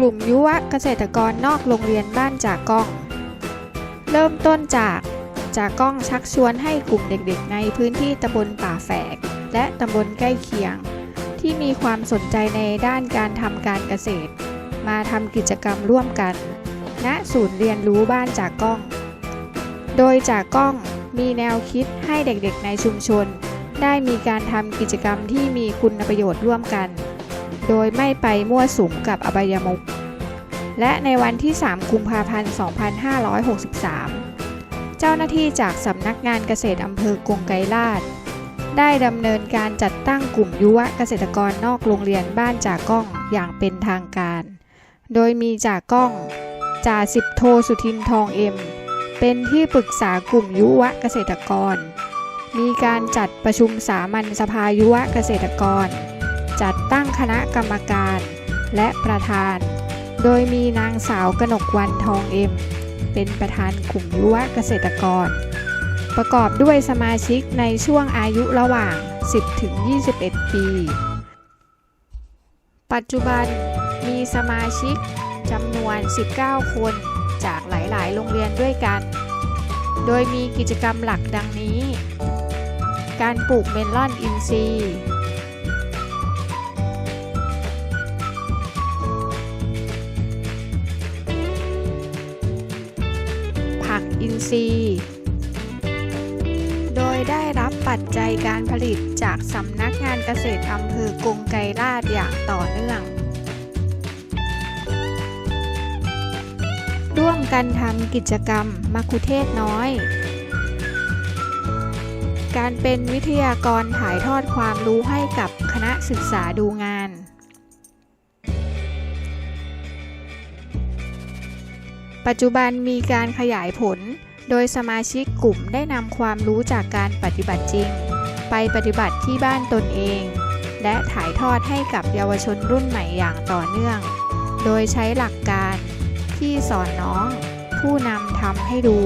กลุ่มยุวเกษตรกรนอกโรงเรียนบ้านจากก้อง เริ่มต้นจากจากก้องชักชวนให้กลุ่มเด็กๆ ในพื้นที่ตำบลป่าแฝก และตำบลใกล้เคียง ที่มีความสนใจในด้านการทำการเกษตร มาทำกิจกรรมร่วมกัน ณศูนย์เรียนรู้บ้านจากก้อง โดยจากก้องมีแนวคิดให้เด็กๆ ในชุมชน ได้มีการทำกิจกรรมที่มีคุณประโยชน์ร่วมกัน โดยไม่ไปมั่วสุมกับอบายมุขและในวันที่ 3 กุมภาพันธ์ 2563 เจ้าหน้าที่จากสำนักงานเกษตรอำเภอกงไกรลาด ได้ดำเนินการจัดตั้งกลุ่มยุวเกษตรกรนอกโรงเรียนบ้านจากก้องอย่างเป็นทางการ โดยมีจากก้องจ่าสิบโทสุทินทองเอ็ม เป็นที่ปรึกษากลุ่มยุวเกษตรกร มีการจัดประชุมสามัญสภายุวเกษตรกร จัดตั้งคณะกรรมการ และประธาน โดยมีนางสาวกนกวันทองเอ็ม เป็นประธานกลุ่มยุวเกษตรกร ประกอบด้วยสมาชิกในช่วงอายุระหว่าง 10 ถึง 21 ปี ปัจจุบันมีสมาชิกจำนวน 19 คนจากหลาย ๆ โรงเรียนด้วยกัน โดยมีกิจกรรมหลักดังนี้ การปลูกเมลอนอินทรีย์ อินทรีย์ โดยได้รับปัจจัยการผลิตจากสำนักงานเกษตรอำเภอกงไกรลาดอย่างต่อเนื่อง ร่วมกันทำกิจกรรมมัคุเทศน้อย การเป็นวิทยากรถ่ายทอดความรู้ให้กับคณะศึกษาดูงาน ปัจจุบันมีการขยายผล โดยสมาชิกกลุ่มได้นำความรู้จากการปฏิบัติจริง ไปปฏิบัติที่บ้านตนเอง และถ่ายทอดให้กับเยาวชนรุ่นใหม่อย่างต่อเนื่อง โดยใช้หลักการ พี่สอนน้อง ผู้นำทำให้ดู